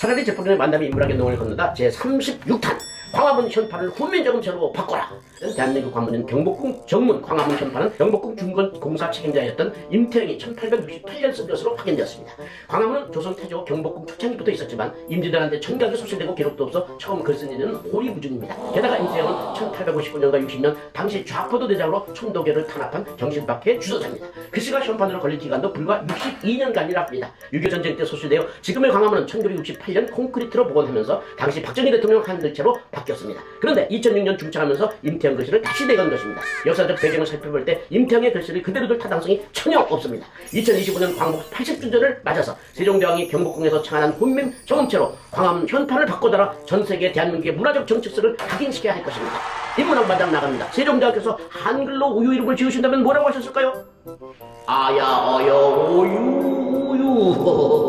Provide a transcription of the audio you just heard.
차라리 제법전의 만남이 인물하게 농을 건너다. 제36탄 광화문 현판을 훈민정음체로 바꿔라 대한민국 광문인 경복궁 정문 광화문 현판은 경복궁 중건 공사 책임자였던 임태영이 1868년 쓴 것으로 확인되었습니다. 광화문은 조선 태조 경복궁 초창기부터 있었지만 임진왜란때 청각이 소실되고 기록도 없어 처음 글쓴 이는 호리부준입니다. 게다가 임태영은 1859년과 60년 당시 좌포도 대장으로 촌도교를 탄압한 정신박해의 주도자입니다. 글씨가 현판으로 걸린 기간도 불과 62년간이라 합니다. 6.25 전쟁 때 소실되어 지금의 광화문은 1968년 콘크리트로 복원하면서 당시 박정희 대통령 한 글체로 바뀌었습니다. 그런데 2006년 중창하면서 임태영 글씨를 다시 내건 것입니다. 역사적 배경을 살펴볼 때 임태영의 글씨를 그대로 둘 타당성이 전혀 없습니다. 2025년 광복 80주년을 맞아서 세종대왕이 경복궁에서 창안한 훈민 정음체로 광화문 현판을 바꿔달아 전 세계 대한민국의 문화적 정체성을 각인시켜야 할 것입니다. 인문학 반장 나갑니다. 세종대왕께서 한글로 우유 이름을 지으신다면 뭐라고 하셨을까요? 아야 어여 우유 우유